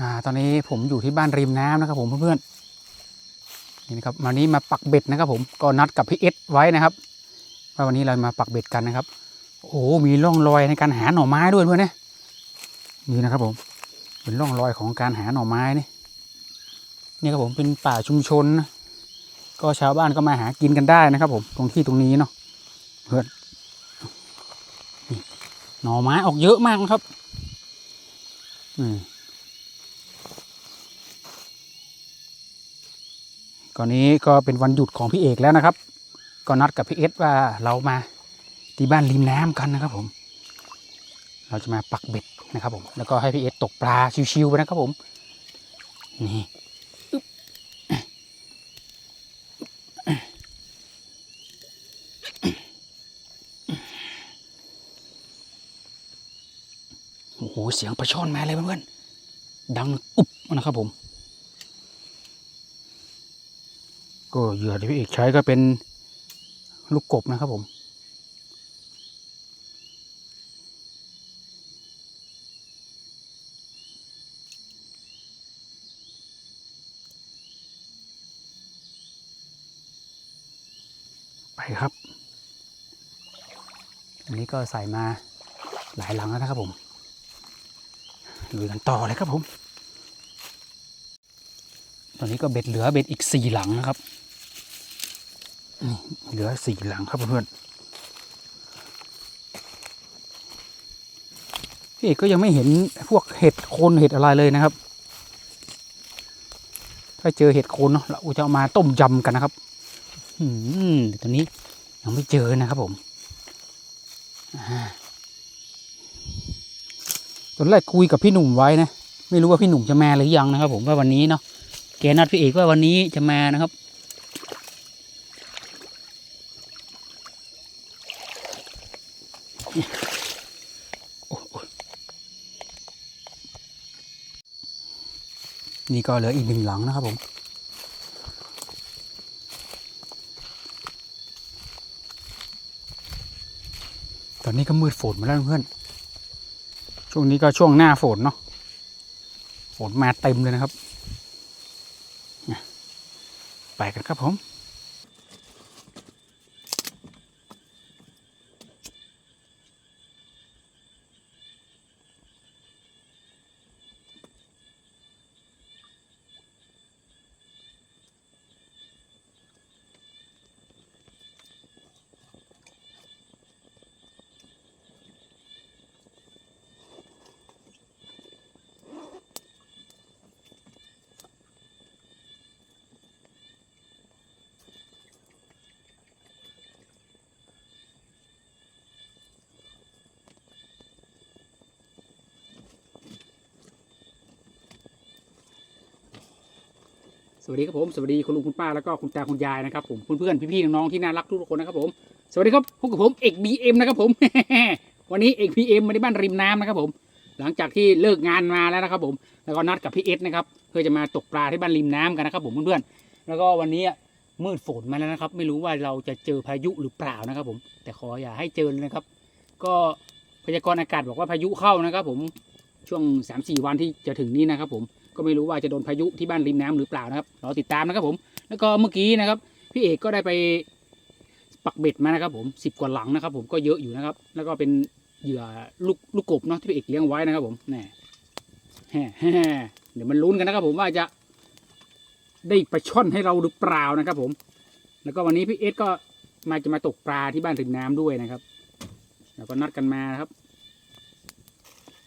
อ่าตอนนี้ผมอยู่ที่บ้านริมน้ำนะครับผมเพื่อนๆนี่นะครับวันนี้มาปักเบ็ดนะครับ ผมก็นัดกับพี่เอสไว้นะครับว่าวันนี้เรามาปักเบ็ดกันนะครับ โอ้โหมีร่องรอยในการหาหน่อไม้ด้วยเพื่อนนะนี่นะครับผมเป็นร่องรอยของการหาหน่อไม้นี่นี่ครับผมเป็นป่าชุมชนนะก็ชาวบ้านก็มาหากินกันได้นะครับ ผมตรงที่ตรงนี้เนาะเพื่อนหน่อไม้ออกเยอะมากครับ อืม ก่อนนี้ก็เป็นวันหยุดของพี่เอกแล้วนะครับ ก็นัดกับพี่เอสว่าเรามาที่บ้านริมน้ำกันนะครับผม เราจะมาปักเบ็ดนะครับผม แล้วก็ให้พี่เอสตกปลาชิวๆไปนะครับผม นี่อึ๊บโอ้โห เสียงปลาช่อนมาเลยเพื่อนๆดังอุ๊บนะครับผม ก็เหยื่อที่พี่เอกใช้ก็เป็นลูกกบนะครับผม ไปครับ อันนี้ก็ใส่มาหลายหลังแล้วนะครับผมลุยกันต่อเลยครับผม ตอนนี้ก็เบ็ดเหลือเบ็ดอีกสี่หลังนะครับ นี่เหลือสี่หลังครับเพื่อนพี่เอกก็ยังไม่เห็นพวกเห็ดโคนเห็ดอะไรเลยนะครับ ถ้าเจอเห็ดโคนเนาะเราจะเอามาต้มยำกันนะครับ อืมตอนนี้ยังไม่เจอนะครับผมตอนแรกคุยกับพี่หนุ่มไว้นะ ไม่รู้ว่าพี่หนุ่มจะมาหรือยังนะครับ ผมว่าวันนี้เนาะแกนัดพี่เอกว่าวันนี้จะมานะครับ โอ้โอ้ นี่ก็เหลืออีกหนึ่งหลังนะครับผม ตอนนี้ก็มืดฝนมาแล้วเพื่อน ช่วงนี้ก็ช่วงหน้าฝนเนาะ ฝนมาเต็มเลยนะครับ ไปกันครับผม สวัสดีครับผมสวัสดีคุณลุงคุณป้าแล้วก็คุณตาคุณยายนะครับผมเพื่อนๆพี่ๆน้องๆที่น่ารักทุกคนนะครับผมสวัสดีครับพบกับผมเอกบีเอ็มนะครับผม วันนี้เอกบีเอ็มมาที่บ้านริมน้ำนะครับผม หลังจากที่เลิกงานมาแล้วนะครับ ผมแล้วก็นัดกับพี่เอสนะครับเพื่อจะมาตกปลาที่บ้านริมน้ำกันนะครับผมเพื่อนๆแล้วก็วันนี้มืดฝนมาแล้วนะครับ ไม่รู้ว่าเราจะเจอพายุหรือเปล่านะครับ ผม แต่ขออย่าให้เจอเลยนะครับ ก็พยากรณ์อากาศบอกว่าพายุเข้านะครับ ผมช่วง3าสี่วันที่จะถึงนี้นะครับ ผม ก็ไม่รู้ว่าจะโดนพายุที่บ้านริมน้ำหรือเปล่านะครับรอติดตามนะครับผม แล้วก็เมื่อกี้นะครับ พี่เอกก็ได้ไปปักเบ็ดมานะครับผมสิบกว่าหลังนะครับ ผมก็เยอะอยู่นะครับ แล้วก็เป็นเหยื่อลูกลูกกบเนาะที่พี่เอกเลี้ยงไว้นะครับ ผมน่แฮ่แฮ่เดี๋ยวมันลุ้นกันนะครับ ผมว่าจะได้ปลาช่อนให้เราหรือเปล่านะครับ ผม แล้วก็วันนี้พี่เอสก็มาจะมาตกปลาที่บ้านริมน้ำด้วยนะครับ แล้วก็นัดกันมาครับ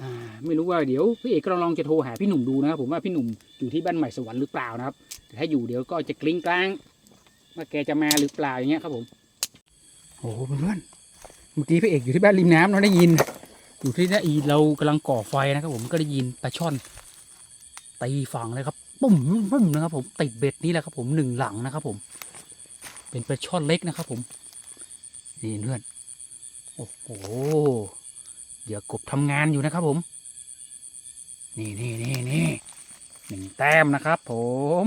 อ่าไม่รู้ว่าเดี๋ยวพี่เอกก็ลองจะโทรหาพี่หนุ่มดูนะครับผมว่าพี่หนุ่มอยู่ที่บ้านใหม่สวรรค์หรือเปล่านะครับแต่ถ้าอยู่เดี๋ยวก็จะกลิ้งกลางว่าแกจะมาหรือเปล่าอย่างเงี้ยครับผมโอ้โหเพื่อนเมื่อกี้พี่เอกอยู่ที่บ้านริมน้ำเราได้ยิน อยู่ที่นี่อีเรากำลังก่อไฟนะครับผมก็ได้ยินปลาช่อนตีฝั่งเลยครับปุ้มปุ้มนะครับ ผมติดเบ็ดนี่แหละครับ ผมหนึ่งหลังนะครับ ผม เป็นปลาช่อนเล็กนะครับ ผมนี่เพื่อนโอ้โห เดี๋ยวกบทำงานอยู่นะครับผม นี่นี่นี่นี่หนึ่งแต้มนะครับผม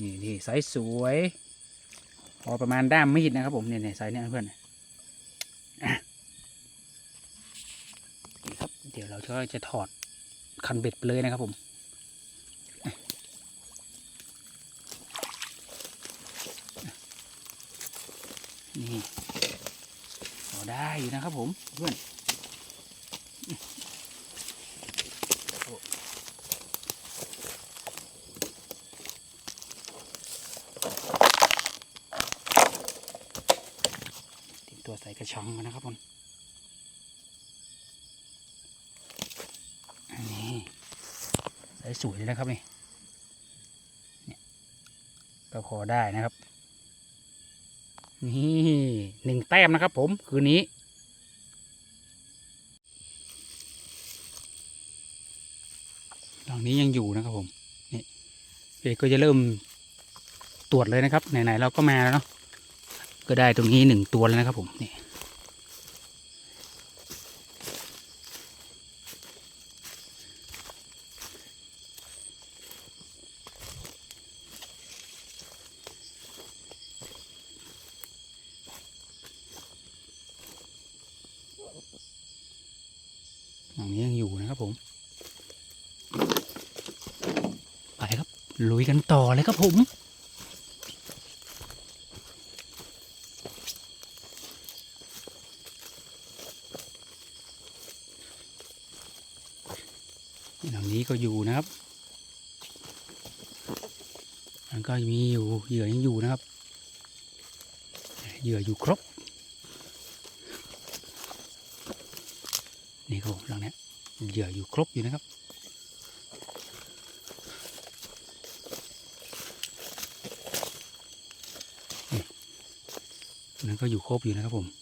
นี่นี่ไซส์สวย พอประมาณด้ามมีดนะครับผมเนี่ยเนี่ยไซส์เนี่ยเพื่อนนี่ครับเดี๋ยวเราก็จะถอดคันเบ็ดไปเลยนะครับผมนี่ ได้อยู่นะครับผมเพื่อนตรียมตัวใส่กระชังมานะครับผมอันนี้ใส่สวยเลยนะครับนี่ก็พอได้นะครับ นี่หนึ่งแต้มนะครับผม คืนนี้หลังนี้ยังอยู่นะครับผมนี่เอกก็จะเริ่มตรวจเลยนะครับไหนๆเราก็มาแล้วเนาะก็ได้ตรงนี้หนึ่งตัวแล้วนะครับผมนี่หลังนี้ยังอยู่นะครับผม ไปครับ ลุยกันต่อเลยครับผม หลังนี้ก็อยู่นะครับมันก็มีอยู่เหยื่อยังอยู่นะครับเหยื่ออยู่ครบ นี่ครับหลังเนี้ยเหยื่ออยู่ครบอยู่นะครับนั้นก็อยู่ครบอยู่นะครับผม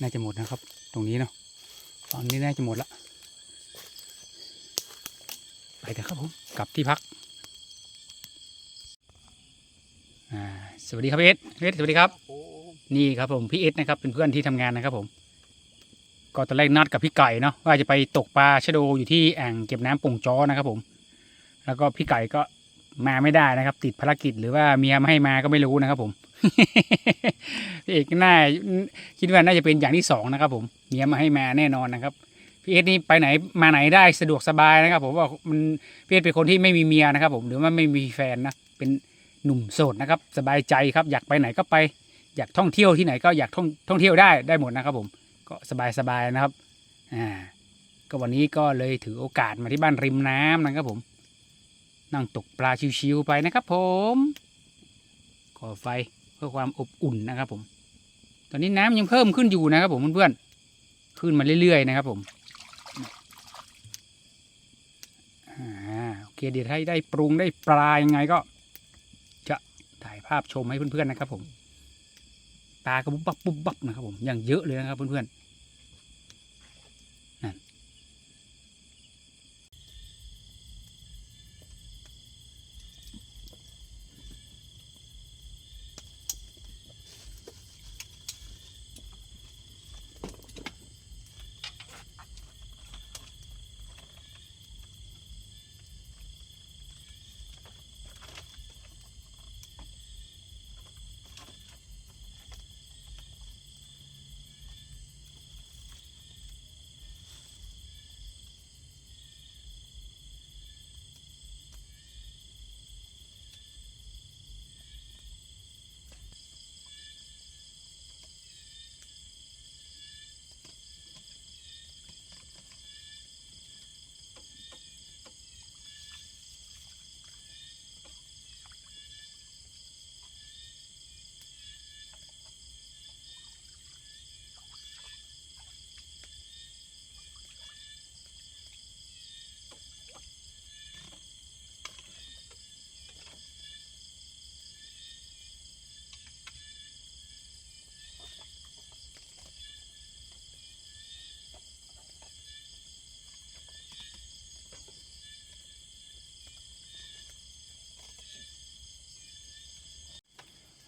น่าจะหมดนะครับ ตรงนี้เนาะฝั่งนี้น่าจะหมดละไปเถอะครับผมกลับที่พักอ่าสวัสดีครับเอสเอสสวัสดีครับ นี่ครับผมพี่เอสนะครับเป็นเพื่อนที่ทำงานนะครับผม ก็ตอนแรกนัดกับพี่ไก่เนาะว่าจะไปตกปลาชะโดอยู่ที่อ่างเก็บน้ำป่งจ้อนะครับผม แล้วก็พี่ไก่ก็มาไม่ได้นะครับ ติดภารกิจหรือว่าเมียไม่ให้มาก็ไม่รู้นะครับผม พี่เอกน่าคิดว่าน่าจะเป็นอย่างที่สองนะครับ ผมเมียมาให้มาแน่นอนนะครับพี่เอสนี่ไปไหนมาไหนได้สะดวกสบายนะครับ ผมว่ามันพี่เอสเป็นคนที่ไม่มีเมียนะครับ ผมหรือว่าไม่มีแฟนนะเป็นหนุ่มโสดนะครับสบายใจครับ อยากไปไหนก็ไป อยากท่องเที่ยวที่ไหนก็อยากท่องท่องเที่ยวได้ได้หมดนะครับ ผมก็สบายสบายนะครับอ่าก็วันนี้ก็เลยถือโอกาสมาที่บ้านริมน้ำนะครับผม นั่งตกปลาชิวๆไปนะครับ ผมก่อไฟ เพื่อความอบอุ่นนะครับผม ตอนนี้น้ำยังเพิ่มขึ้นอยู่นะครับผมเพื่อนๆขึ้นมาเรื่อยๆนะครับผมโอเคเดี๋ยวให้ได้ปรุงได้ปลายังไงก็ จะถ่ายภาพชมให้เพื่อนๆนะครับผมตากระบุบบับบุบบับนะครับผมอย่างเยอะเลยนะครับเพื่อนๆ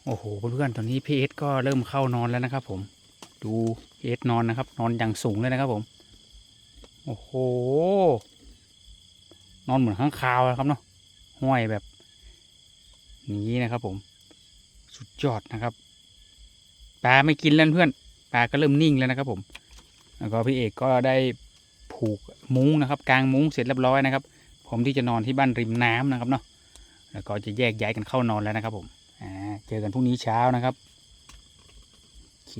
โอ้โหเพื่อนๆตอนนี้พีเอสก็เริ่มเข้านอนแล้วนะครับ ผม ดูพีเอสนอนนะครับ นอนอย่างสูงเลยนะครับ ผม โอ้โห นอนเหมือนข้างคาวนะครับเนาะห้อยแบบนี้นะครับ ผม สุดยอดนะครับปลาไม่กินแล้วเพื่อนปลาก็เริ่มนิ่งแล้วนะครับ ผม แล้วก็พี่เอกก็ได้ผูกมุ้งนะครับ กลางมุ้งเสร็จเรียบร้อยนะครับ ผมที่จะนอนที่บ้านริมน้ำนะครับเนาะแล้วก็จะแยกย้ายกันเข้านอนแล้วนะครับผม เจอกันพรุ่งนี้เช้านะครับโอเค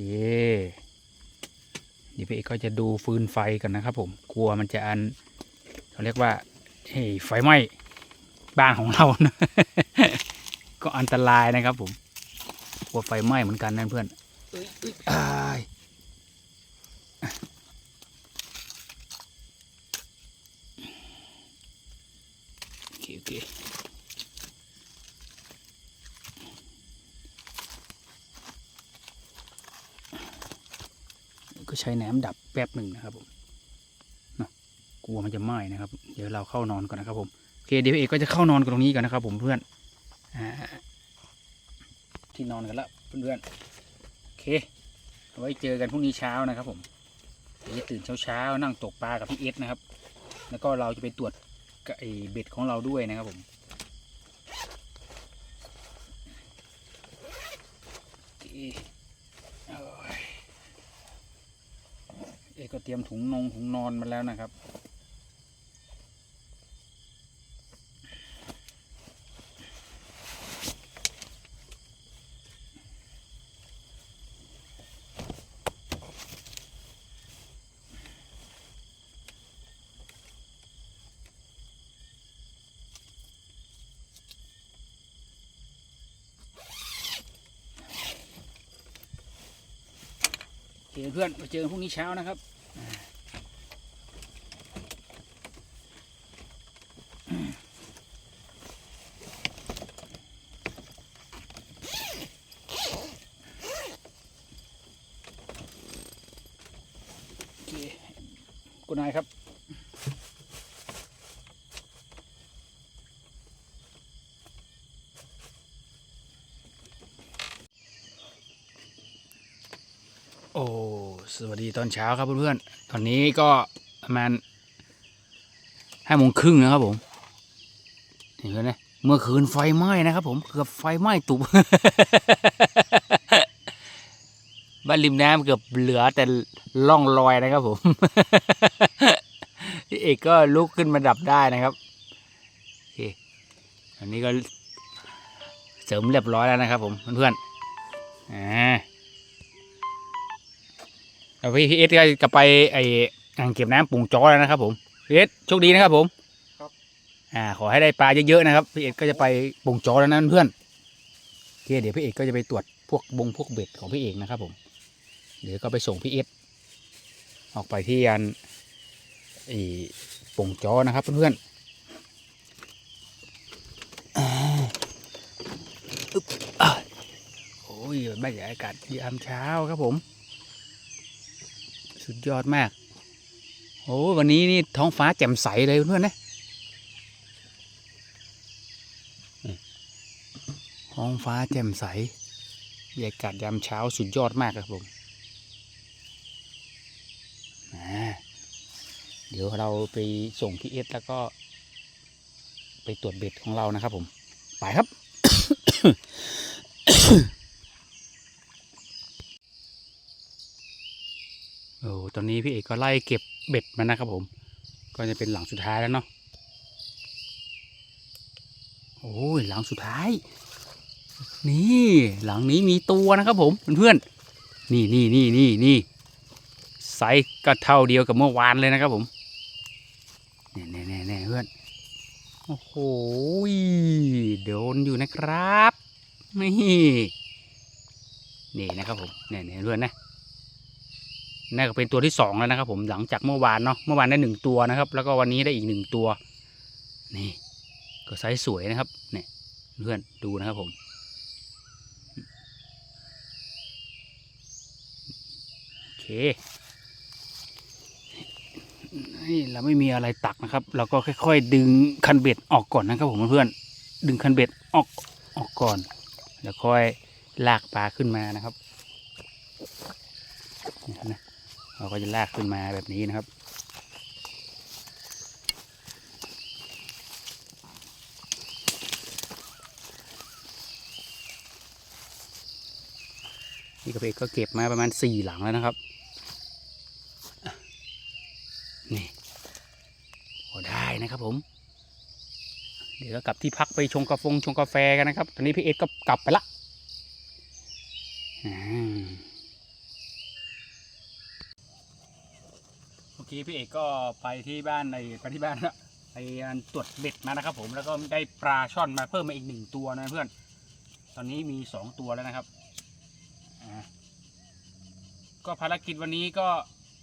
เดี๋ยวพี่เอกก็จะดูฟืนไฟกันนะครับ ผมกลัวมันจะอันเขาเรียกว่าเฮ้ยไฟไหม้บ้านของเรานะก็อันตรายนะครับ ผมกลัวไฟไหม้เหมือนกันนั่นเพื่อนเอ้ยเอ้ยอ้ายโอเคโอเค ก็ใช้น้ำดับแป๊บหนึ่งนะครับผมเนาะกลัวมันจะไหม้นะครับ เดี๋ยวเราเข้านอนก่อนนะครับผมโอเคเดี๋ยวเอกก็จะเข้านอนกันตรงนี้กันนะครับ ผมเพื่อนอ่าที่นอนกันละเพื่อนๆโอเคไว้เจอกันพรุ่งนี้เช้านะครับ ผมเดี๋ยวจะตื่นเช้าๆนั่งตกปลากับพี่เอสนะครับ แล้วก็เราจะไปตรวจกับไอเบ็ดของเราด้วยนะครับผมโอเคเอา เอกก็เตรียมถุงนงถุงนอนมาแล้วนะครับ เคเพื่อนมาเจอกันพรุ่งนี้เช้านะครับ โอเคกุณนายครับ โอ้ สวัสดี ตอนเช้าครับเพื่อนๆ ตอนนี้ก็ประมาณห้าโมงครึ่งนะครับผมเห็นไหมเมื่อคืนไฟไหม้นะครับผมเกือบไฟไหม้ตุบบ้านริมน้ำเกือบเหลือแต่ล่องรอยนะครับผมพี่เอกก็ลุกขึ้นมาดับได้นะครับโอเคอันนี้ก็เสริมเรียบร้อยแล้วนะครับผมเพื่อนๆอ่า พี่พีเอสก็จะไปไออ่างเก็บน้ำปุ่งจอแล้วนะครับ ผมพีเอสโชคดีนะครับ ผมครับอ่า ขอให้ได้ปลาเยอะๆนะครับพี่เอสก็จะไปปุ่งจอแล้วนะเพื่อนโอเคเดี๋ยวพี่เอกก็จะไปตรวจพวกบงพวกเบ็ดของพี่เอกนะครับ ผม เดี๋ยวก็ไปส่งพี่เอสออกไปที่อันไอปุ่งจอนะครับ เพื่อนๆอ่าอึ๊บอะโอ้ยบรรยากาศยามเช้าครับผม สุดยอดมาก โอ้วันนี้นี่ท้องฟ้าแจ่มใสเลยเพื่อนนะท้องฟ้าแจ่มใสบรรยากาศยามเช้าสุดยอดมากครับผมเดี๋ยวเราไปส่งพี่เอสแล้วก็ ไปตรวจเบ็ดของเรานะครับผม ไปครับ โอ้ ตอนนี้พี่เอกก็ไล่เก็บเบ็ดมานะครับผม ก็จะเป็นหลังสุดท้ายแล้วเนาะโอ้ยหลังสุดท้าย นี่หลังนี้มีตัวนะครับผมเพื่อนๆนี่นี่นี่นี่นี่ไซส์ก็เท่าเดียวกับเมื่อวานเลยนะครับผมแน่แน่แน่แน่เพื่อนโอ้โหโดนอยู่นะครับนี่นี่นะครับผมเนี่ยเนี่ยเพื่อนนะ น่าจะเป็นตัวที่สองแล้วนะครับ ผมหลังจากเมื่อวานเนาะเมื่อวานได้หนึ่งตัวนะครับ แล้วก็วันนี้ได้อีกหนึ่งตัว นี่ ก็ไซส์สวยนะครับ เนี่ยเพื่อนดูนะครับผม โอเคนี่เราไม่มีอะไรตักนะครับ เราก็ค่อย ๆ ดึงคันเบ็ดออกก่อนนะครับผมเพื่อนดึงคันเบ็ดออกออกก่อน แล้วค่อยลากปลาขึ้นมานะครับ เราก็จะลากขึ้นมาแบบนี้นะครับ นี่กระเพกก็เก็บมาประมาณสี่หลังแล้วนะครับ นี่พอได้นะครับผม เดี๋ยวก็กลับที่พักไปชงกาแฟชงกาแฟกันนะครับ ตอนนี้พี่เอ็ก็กลับไปละอ่า กี้พี่เอกก็ไปที่บ้านในไปที่บ้านละไปตรวจเบ็ดมานะครับ ผมแล้วก็ได้ปลาช่อนมาเพิ่มมาอีกหนึ่งตัวนะเพื่อน ตอนนี้มีสองตัวแล้วนะครับก็ภารกิจวันนี้ก็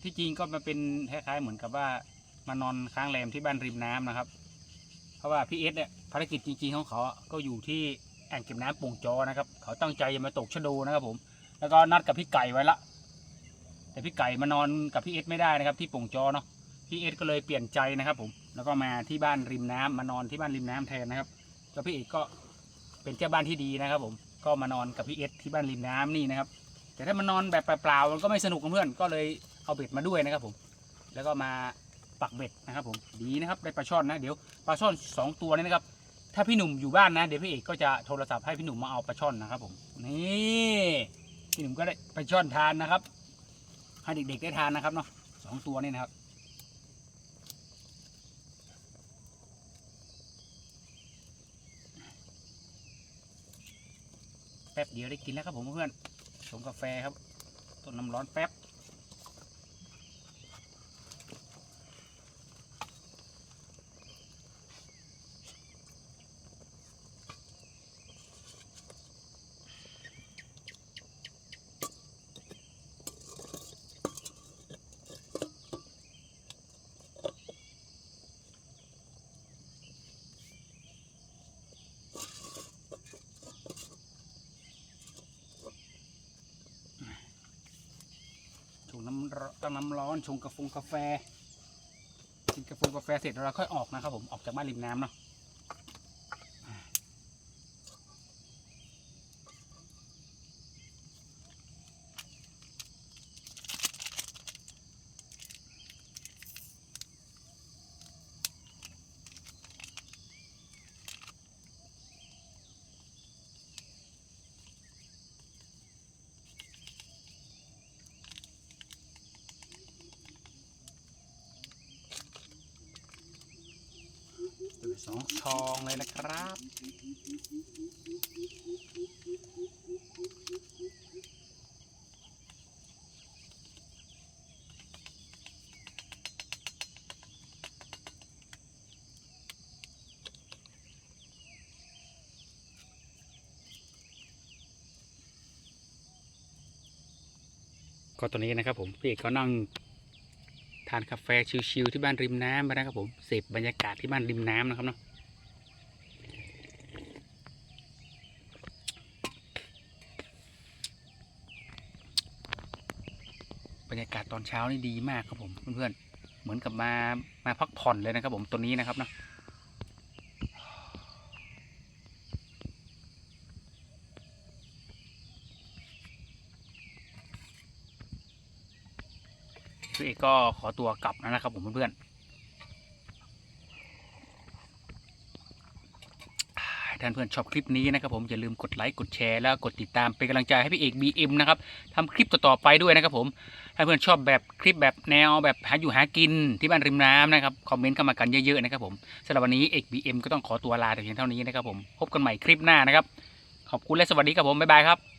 ที่จริงก็มาเป็นคล้ายๆเหมือนกับว่ามานอนค้างแรมที่บ้านริมน้ำนะครับ เพราะว่าพี่เอสเนี่ยภารกิจจริงๆของเขา ก็อยู่ที่แอ่งเก็บน้ำโป่งจอนะครับ เขาตั้งใจจะมาตกชะโดนะครับผม แล้วก็นัดกับพี่ไก่ไว้ละ แต่พี่ไก่มานอนกับพี่เอสไม่ได้นะครับ ที่โป่งจอเนาะพี่เอสก็เลยเปลี่ยนใจนะครับ ผม แล้วก็มาที่บ้านริมน้ำมานอนที่บ้านริมน้ำแทนนะครับแล้วพี่เอกก็เป็นเจ้าบ้านที่ดีนะครับ ผมก็มานอนกับพี่เอสที่บ้านริมน้ำนี่นะครับ แต่ถ้ามานอนแบบเปล่าๆมันก็ไม่สนุกเพื่อนก็เลยเอาเบ็ดมาด้วยนะครับ ผม แล้วก็มาปักเบ็ดนะครับ ผมดีนะครับได้ปลาช่อนนะเดี๋ยวปลาช่อนสองตัวนี้นะครับถ้าพี่หนุ่มอยู่บ้านนะเดี๋ยวพี่เอกก็จะโทรศัพท์ให้พี่หนุ่มมาเอาปลาช่อนนะครับ ผมนี่พี่หนุ่มก็ได้ปลาช่อนทานนะครับ ให้เด็กๆได้ทานนะครับเนาะสองตัวนี่นะครับ แป๊บเดียวได้กินแล้วครับผมเพื่อนชงกาแฟครับ ต้นน้ำร้อนแป๊บ ตั้งน้ำร้อนชงกาแฟกาแฟ กินกาแฟกาแฟเสร็จเราค่อยออกนะครับผมออกจากบ้านริมน้ำเนาะ สองชองเลยนะครับ ก็ตอนนี้นะครับผมพี่เอกก็นั่ง ทานกาแฟชิลๆที่บ้านริมน้ำไปนะครับผมเสพบรรยากาศที่บ้านริมน้ำนะครับเนาะบรรยากาศตอนเช้านี่ดีมากครับผมเพื่อนๆเหมือนกับมามาพักผ่อนเลยนะครับผมตัวนี้นะครับเนาะ พี่เอกก็ขอตัวกลับแล้วนะครับผมเพื่อนๆท่านเพื่อนชอบคลิปนี้นะครับผมอย่าลืมกดไลค์กดแชร์แล้วกดติดตามเป็นกำลังใจให้พี่เอก BM นะครับทำคลิปต่อๆไปด้วยนะครับผมถ้าเพื่อนชอบแบบคลิปแบบแนวแบบหาอยู่หากินที่บ้านริมน้ำนะครับคอมเมนต์เข้ามากันเยอะๆนะครับผมสำหรับวันนี้เอก BM ก็ต้องขอตัวลาแต่เพียงเท่านี้นะครับผมพบกันใหม่คลิปหน้านะครับขอบคุณและสวัสดีครับผมบ๊ายบายครับ